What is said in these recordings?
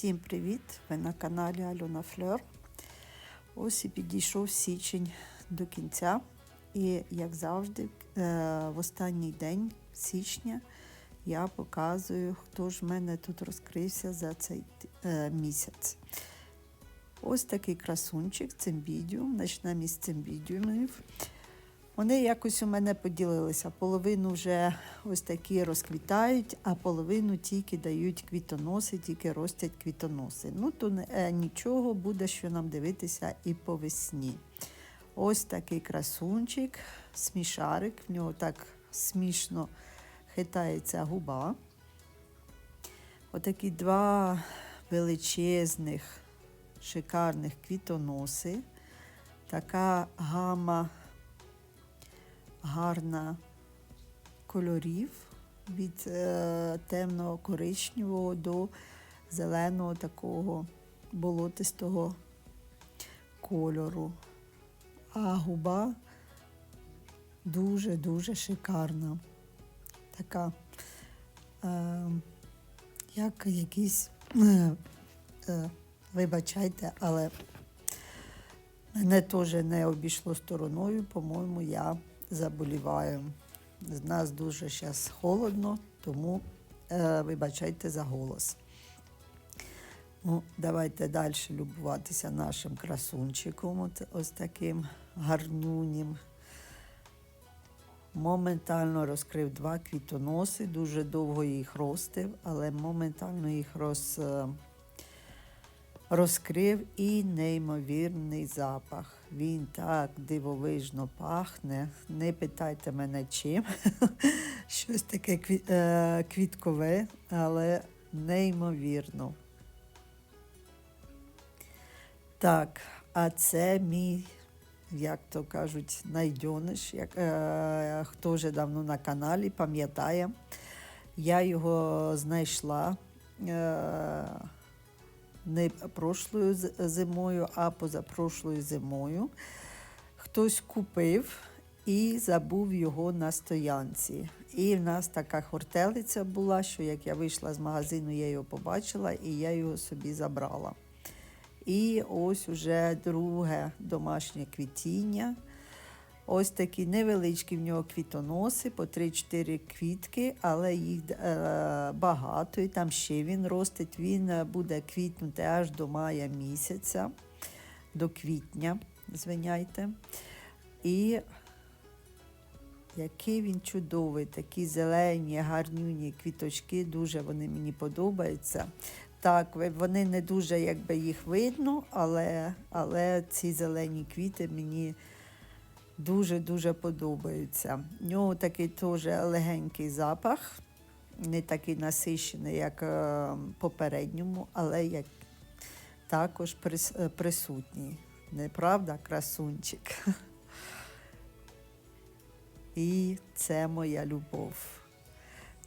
Всім привіт! Ви на каналі Альона Флер. Ось і підійшов січень до кінця. І, як завжди, е, в останній день січня я показую, хто ж в мене тут розкрився за цей е, місяць. Ось такий красунчик, цимбідіум, почнемо із цимбідіумів. Вони якось у мене поділилися. Половину вже ось такі розквітають, а половину тільки дають квітоноси, тільки ростять квітоноси. Ну, то е, нічого, буде що нам дивитися і по весні. Ось такий красунчик, смішарик, в нього так смішно хитається губа. Отакі два величезних, шикарних квітоноси. Така гама гарна кольорів від е, темного коричневого до зеленого такого болотистого кольору. А губа дуже-дуже шикарна. Така, е, як якийсь, е, е, вибачайте, але мене теж не обійшло стороною, по-моєму, я заболіваю. З нас дуже зараз холодно, тому е, вибачайте за голос. Ну, Давайте далі любуватися нашим красунчиком, от, ось таким гарнюнім. Моментально розкрив два квітоноси, дуже довго їх ростив, але моментально їх роз, е, розкрив і неймовірний запах. Він так дивовижно пахне. Не питайте мене чим. Щось таке е, квіткове, але неймовірно. Так, а це мій, як то кажуть, найдьониш. Як, е, хто вже давно на каналі, пам'ятає. Я його знайшла. Е, не прошлою зимою, а позапрошлою зимою. Хтось купив і забув його на стоянці. І в нас така хортелиця була, що як я вийшла з магазину, я його побачила і я його собі забрала. І ось уже друге домашнє квітіння. Ось такі невеличкі в нього квітоноси, по 3-4 квітки, але їх е, багато, і там ще він ростить. Він е, буде квітнути аж до мая місяця, до квітня, звиняйте. І який він чудовий, такі зелені, гарнюні квіточки, дуже вони мені подобаються. Так, вони не дуже якби їх видно, але, але ці зелені квіти мені дуже-дуже подобаються. В нього такий теж легенький запах, не такий насищений, як е, попередньому, але як також е, присутній. Неправда, красунчик. І це моя любов.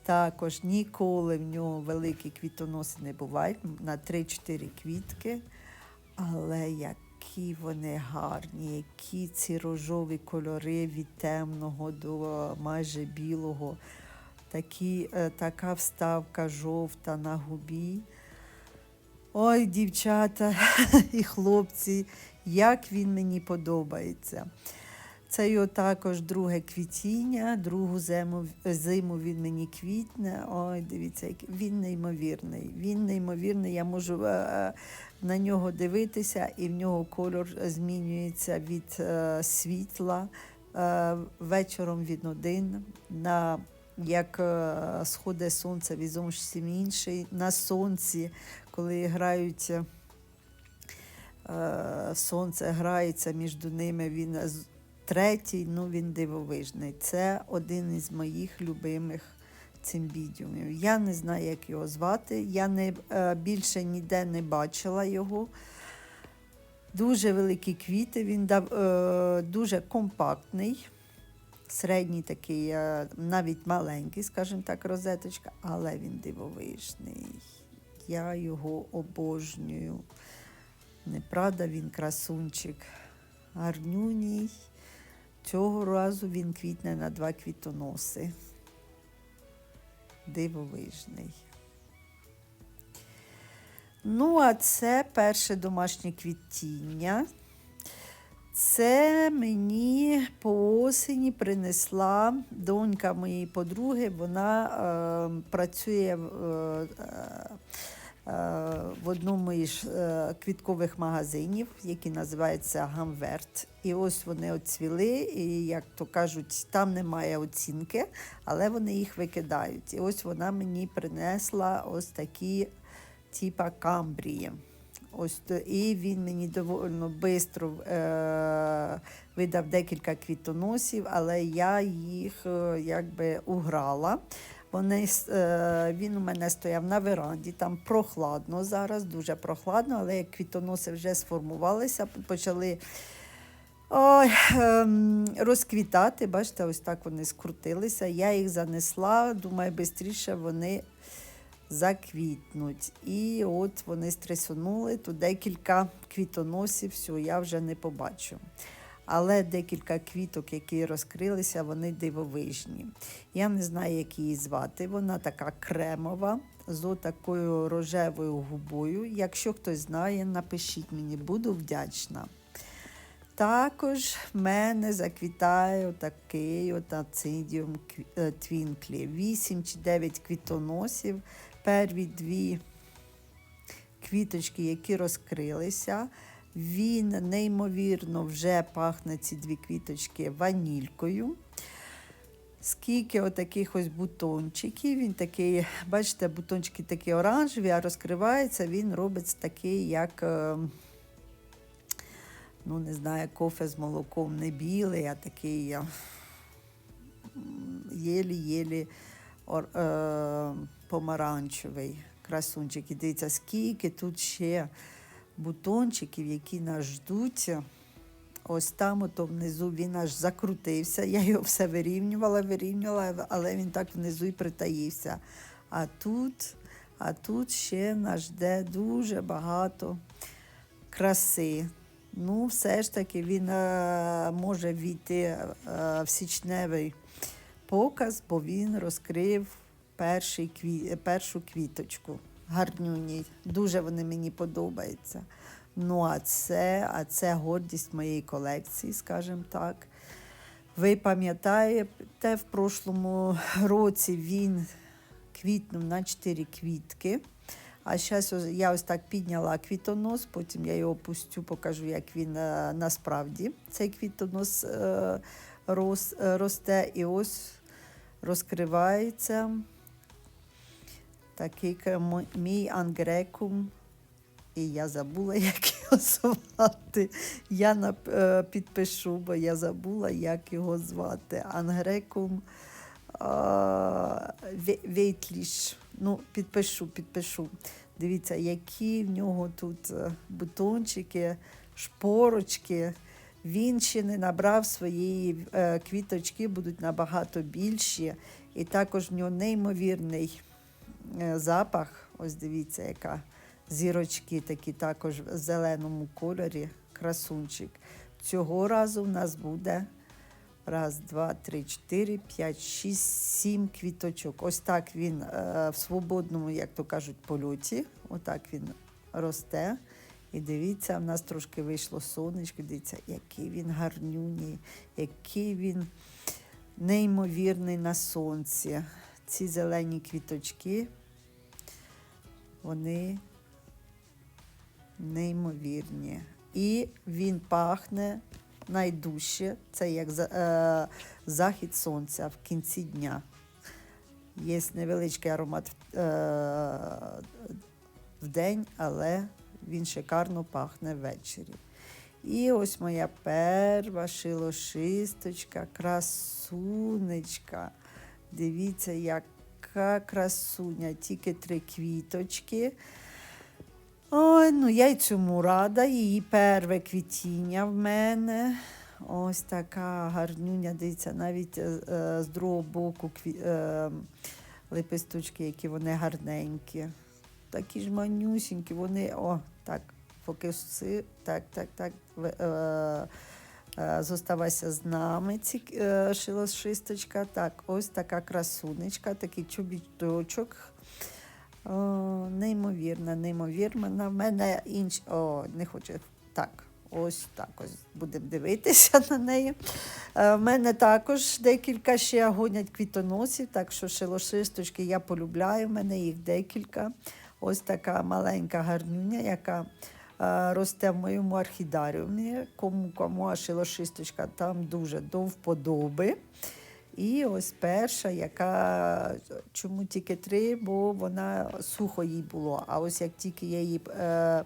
Також ніколи в нього великі квітоноси не бувають, на 3-4 квітки, але які вони гарні, які ці рожові кольори від темного до майже білого, такі, е, така вставка жовта на губі. Ой, дівчата і хлопці, як він мені подобається. Це його також друге квітіння, другу зиму, зиму він мені квітне. Ой, дивіться, він неймовірний. Він неймовірний. Я можу е, на нього дивитися, і в нього кольор змінюється від е, світла. Е, вечором він один. На, як е, сходить сонце, він зовсім інший. На сонці, коли грають. е, сонце грається між ними, він третій, ну він дивовижний. Це один із моїх любимих цимбідіумів. Я не знаю, як його звати. Я не, е, більше ніде не бачила його. Дуже великі квіти, він дав, е, дуже компактний, середній такий, е, навіть маленький, скажімо так, розеточка, але він дивовижний. Я його обожнюю. Неправда, він красунчик. Гарнюній. Цього разу він квітне на два квітоноси. Дивовижний. Ну, а це перше домашнє квітіння. Це мені по осені принесла донька моєї подруги. Вона е, працює е, е, в одному із е, квіткових магазинів, який називається Гамверт. І ось вони оцвіли, і як то кажуть, там немає оцінки, але вони їх викидають. І ось вона мені принесла ось такі типа камбрії. Ось і він мені доволі швидко е, видав декілька квітоносів, але я їх е, якби уграла. Вони, е, він у мене стояв на веранді, там прохладно зараз, дуже прохладно, але як квітоноси вже сформувалися, почали ой, ем, розквітати. Бачите, ось так вони скрутилися. Я їх занесла, думаю, швидше вони заквітнуть. І от вони стресонули, тут декілька квітоносів, все, я вже не побачу. Але декілька квіток, які розкрилися, вони дивовижні. Я не знаю, як її звати. Вона така кремова, з такою рожевою губою. Якщо хтось знає, напишіть мені, буду вдячна. Також в мене заквітає отакий от е, твінклі. 8 чи 9 квітоносів. Перві дві квіточки, які розкрилися. Він неймовірно вже пахне ці дві квіточки ванількою. Скільки отаких ось бутончиків. Він такий, бачите, бутончики такі оранжеві, а розкривається, він робить такий, як. е, ну, не знаю, кофе з молоком не білий, а такий е, єлі-єлі е, помаранчевий красунчик. І дивіться, скільки тут ще бутончиків, які нас ждуть. Ось там, ото внизу він аж закрутився. Я його все вирівнювала, вирівнювала, але він так внизу і притаївся. А тут, а тут ще нас жде дуже багато краси. Ну, все ж таки він е, може війти е, в січневий показ, бо він розкрив перший першу квіточку. Гарнюній. Дуже вони мені подобаються. Ну, а це, а це гордість моєї колекції, скажімо так. Ви пам'ятаєте, в прошлому році він квітнув на 4 квітки. А зараз я ось так підняла квітонос, потім я його пустю, покажу, як він е, насправді цей квітонос е, е, росте. І ось розкривається такий мій ангрекум. І я забула, як його звати. Я е, підпишу, бо я забула, як його звати. Ангрекум Вейтліш. Ну, підпишу, підпишу. Дивіться, які в нього тут е, бутончики, шпорочки. Він ще не набрав своєї е, квіточки, будуть набагато більші. І також в нього неймовірний запах. Ось дивіться, яка зірочки такі також в зеленому кольорі. Красунчик. Цього разу в нас буде раз, два, три, чотири, п'ять, шість, сім квіточок. Ось так він е, в свободному, як то кажуть, польоті. Отак він росте. І дивіться, в нас трошки вийшло сонечко. Дивіться, який він гарнюній, який він неймовірний на сонці. Ці зелені квіточки, вони неймовірні. І він пахне найдужче. Це як е, захід сонця в кінці дня. Є невеличкий аромат е, в день, але він шикарно пахне ввечері. І ось моя перша шилошисточка, красунечка. Дивіться, яка красуня, тільки три квіточки. Ой, ну я й цьому рада. Її перве квітіння в мене. Ось така гарнюня, дивіться, навіть е, е, з другого боку кві, е, лепесточки, які вони гарненькі. Такі ж манюсінькі, вони, о, так, фокуси, так, так, так. Е, е, зоставайся з нами, ці е, шилошисточка. Так, ось така красунечка, такий чобіточок. Неймовірна, неймовірна. В мене інш... О, не хочу. Так, ось так ось будемо дивитися на неї. Е, В мене також декілька ще гонять квітоносів, так що шилошисточки я полюбляю, в мене їх декілька. Ось така маленька гарнюня, яка е, росте в моєму орхідаріумі. Кому кому а шилошисточка там дуже до вподоби. І ось перша, яка чому тільки три, бо вона сухо їй було. А ось як тільки я її е,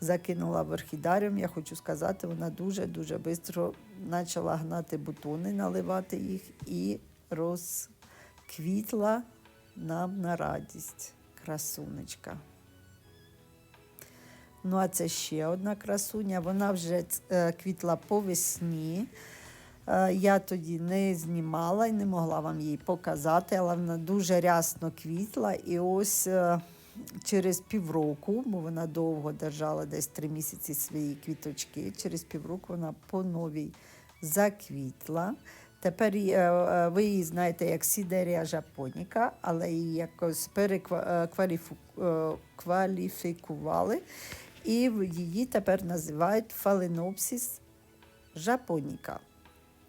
закинула в орхідаріум, я хочу сказати, вона дуже-дуже швидко почала гнати бутони, наливати їх і розквітла нам на радість. Красунечка. Ну, а це ще одна красуня. Вона вже е, квітла по весні. Е, Я тоді не знімала і не могла вам її показати, але вона дуже рясно квітла. І ось е, через півроку, бо вона довго держала десь три місяці свої квіточки, через півроку вона по новій заквітла. Тепер ви її знаєте як Сідерія Жапоніка, але її якось перекваліфікували. І її тепер називають Фаленопсис Жапоніка.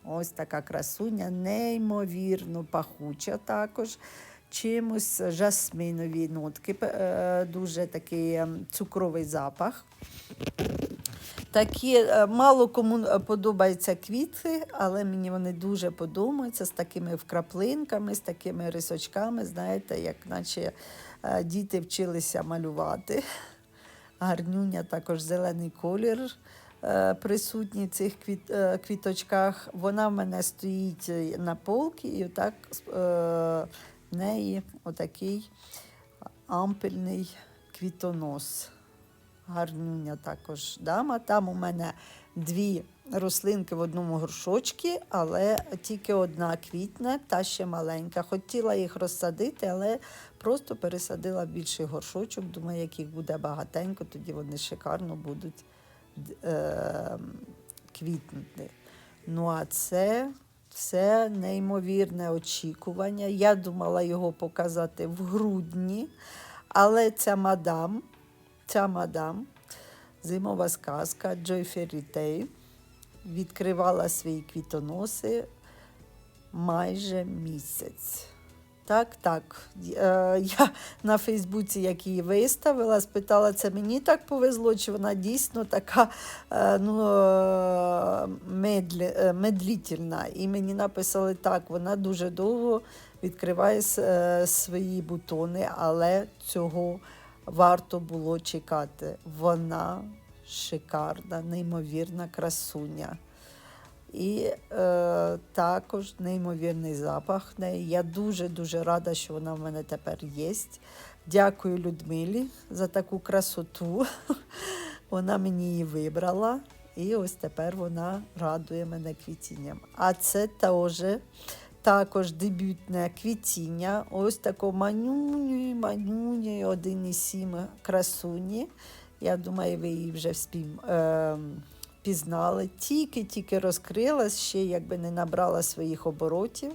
Ось така красуня, неймовірно пахуча також. Чимось жасминові нотки, е, дуже такий ем, цукровий запах. Такі е, мало кому е, подобаються квіти, але мені вони дуже подобаються з такими вкраплинками, з такими рисочками, знаєте, як наче е, діти вчилися малювати. Гарнюня також зелений колір е, присутній в цих е, квіточках. Вона в мене стоїть е, на полці, і отак е, в неї отакий ампельний квітонос. Гарнюня також дама. Там у мене дві рослинки в одному горшочці, але тільки одна квітне, та ще маленька. Хотіла їх розсадити, але просто пересадила більший горшочок. Думаю, як їх буде багатенько, тоді вони шикарно будуть е, квітнути. Ну а це все неймовірне очікування. Я думала його показати в грудні, але ця мадам, ця мадам, зимова сказка Fairy Tale, відкривала свої квітоноси майже місяць. Так, так. Е, я на Фейсбуці, як її виставила, спитала, це мені так повезло, чи вона дійсно така е, ну, е, медлі, медлітельна. І мені написали так, вона дуже довго відкриває свої бутони, але цього варто було чекати. Вона шикарна, неймовірна красуня. І е, також неймовірний запах. Я дуже-дуже рада, що вона в мене тепер є. Дякую Людмилі за таку красоту. Вона мені її вибрала. І ось тепер вона радує мене квітінням. А це теж також дебютне квітіння. Ось тако манюню, манюню, 1,7 красуні. Я думаю, ви її вже спів, е, пізнали. Тільки-тільки розкрилась, ще якби не набрала своїх оборотів.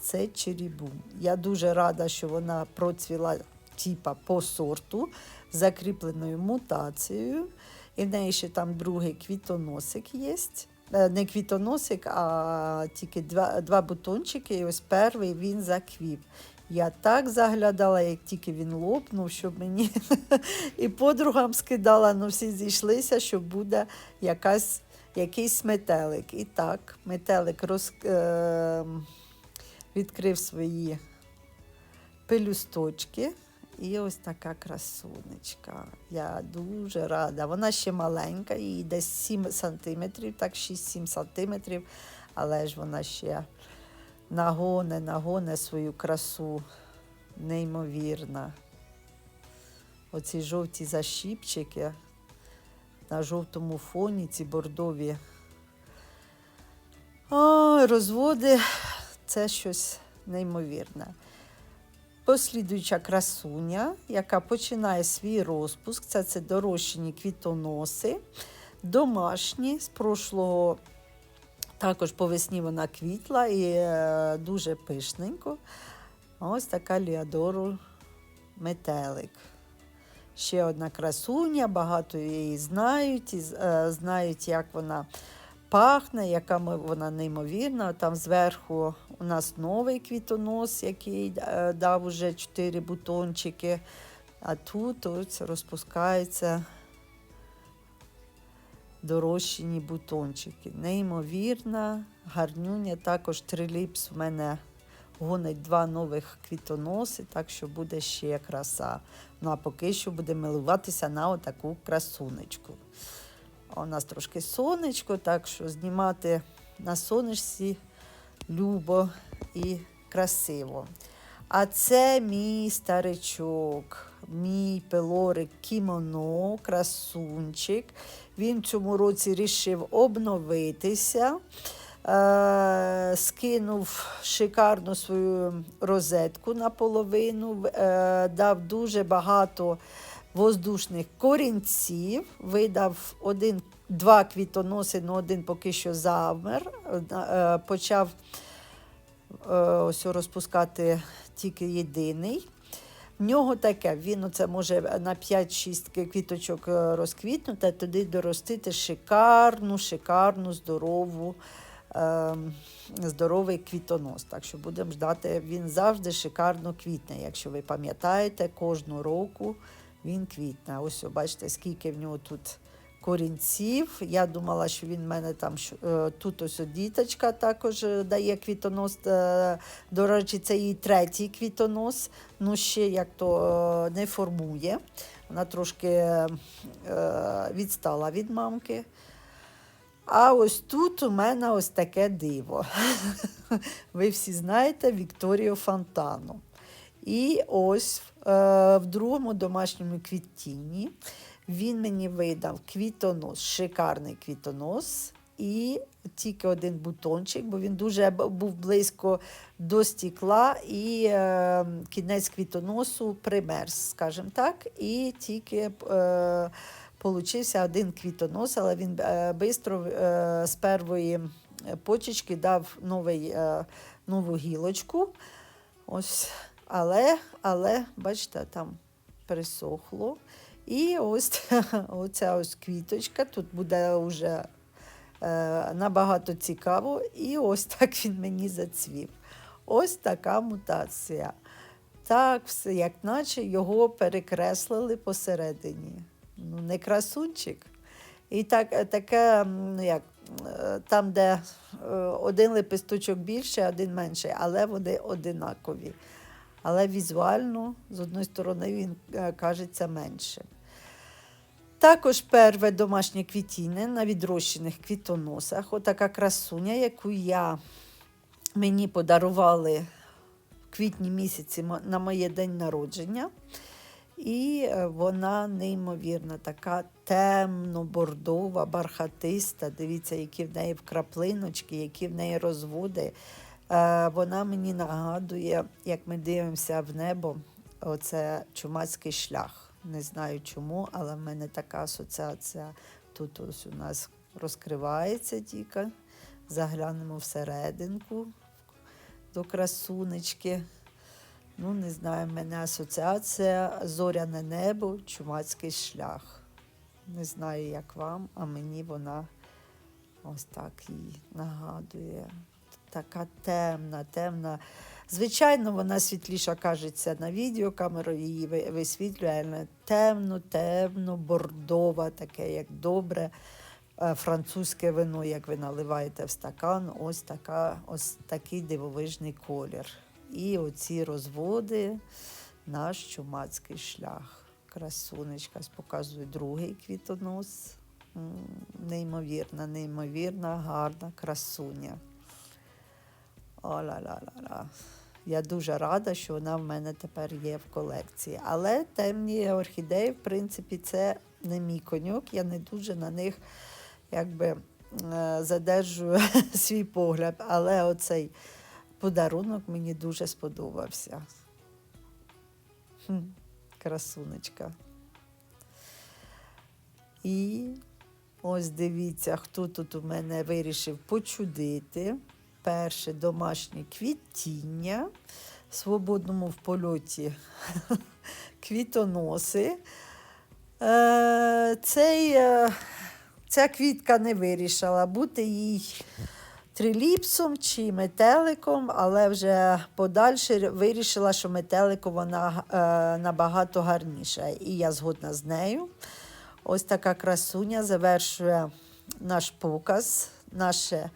Це черібум. Я дуже рада, що вона процвіла типа по сорту, закріпленою мутацією. І в неї ще там другий квітоносик є. Е, Не квітоносик, а тільки два, два бутончики. І ось перший він заквів. Я так заглядала, як тільки він лопнув, щоб мені і подругам скидала, ну всі зійшлися, що буде якась, якийсь метелик. І так, метелик роз, е, відкрив свої пелюсточки. І ось така красунечка. Я дуже рада. Вона ще маленька, їй десь 7 сантиметрів, так 6-7 сантиметрів, але ж вона ще нагоне, нагоне свою красу. Неймовірна. Оці жовті защіпчики на жовтому фоні, ці бордові. Ой, розводи це щось неймовірне. Послідуюча красуня, яка починає свій розпуск, це, це дорощені квітоноси, домашні з прошлого. Також по весні вона квітла і е, дуже пишненько. Ось така Ліадору метелик. Ще одна красуня, багато її знають, і е, знають, як вона пахне, яка вона неймовірна. Там зверху у нас новий квітонос, який е, дав уже чотири бутончики. А тут ось розпускаються дорощені бутончики. Неймовірна, гарнюня. Також триліпс в мене гонить два нових квітоноси, так що буде ще краса. Ну а поки що буде милуватися на отаку красунечку. У нас трошки сонечко, так що знімати на сонечці любо і красиво. А це мій старичок, мій пелорик кімоно, красунчик. Він в цьому році рішив обновитися. Е, скинув шикарну свою розетку наполовину, е, дав дуже багато воздушних корінців, видав один, два квітоноси, але один поки що завмер. Е, почав е, ось розпускати тільки єдиний. В нього таке, він оце може на 5-6 квіточок е, розквітнути, туди доростити шикарну, шикарну, здорову, е, здоровий квітонос. Так що будемо ждати, він завжди шикарно квітне. Якщо ви пам'ятаєте, кожного року він квітне. Ось, бачите, скільки в нього тут корінців. Я думала, що він в мене там е, тут ось діточка також е, дає квітонос. е, До речі, це її третій квітонос. Ну, ще як то не формує. Вона трошки відстала від мамки. А ось тут у мене ось таке диво. Ви всі знаєте Вікторію Фонтану. І ось в другому домашньому квітінні він мені видав квітонос, шикарний квітонос. І тільки один бутончик, бо він дуже був близько до стекла, і е, кінець квітоносу примерз, скажімо так. І тільки е, получився один квітонос, але він швидко е, з першої почечки дав новий, е, нову гілочку. Ось, але, але, бачите, там пересохло. І ось оця ось квіточка. Тут буде вже е, набагато цікаво. І ось так він мені зацвів. Ось така мутація. Так, все, як наче його перекреслили посередині. Ну, не красунчик. І так, е, таке, ну як, е, там, де е, один лепесточок більше, один менший, але вони одинакові. Але візуально, з одної сторони, він кажеться менше. Також перве домашнє квітіння на відрощених квітоносах. Отака красуня, яку я мені подарували в квітні місяці на моє день народження. І е, вона неймовірна, така темно-бордова, бархатиста. Дивіться, які в неї вкраплиночки, які в неї розводи. Е, Вона мені нагадує, як ми дивимося в небо, оце чумацький шлях. Не знаю чому, але в мене така асоціація. Тут ось у нас розкривається тільки. Заглянемо всерединку до красунечки. Ну, не знаю, в мене асоціація зоряне небо, чумацький шлях. Не знаю, як вам, а мені вона ось так їй нагадує. Така темна, темна. Звичайно, вона світліша кажеться на відео, камера її висвітлює, темно, темно, бордова, таке, як добре е, французьке вино, як ви наливаєте в стакан, ось, така, ось такий дивовижний колір. І оці розводи, наш чумацький шлях. Красунечка, Ось показую другий квітонос. Неймовірна, неймовірна, гарна красуня. О-ла-ла-ла-ла. Я дуже рада, що вона в мене тепер є в колекції. Але темні орхідеї, в принципі, це не мій коньок. Я не дуже на них якби е, задержую свій погляд. Але оцей подарунок мені дуже сподобався. Хм, красунечка. І ось дивіться, хто тут у мене вирішив почудити. Перше домашнє квітіння в свободному в польоті квітоноси. Е, цей, е, ця квітка не вирішила бути їй триліпсом чи метеликом, але вже подальше вирішила, що метелику вона е, набагато гарніша. І я згодна з нею. Ось така красуня завершує наш показ, наше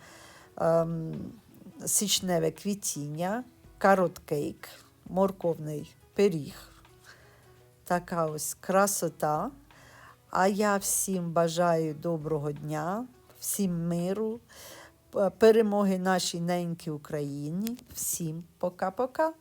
січневе квітіння, карот-кейк, морковний пиріг. Така ось красота. А я всім бажаю доброго дня, всім миру, перемоги нашій ненькій Україні. Всім пока-пока.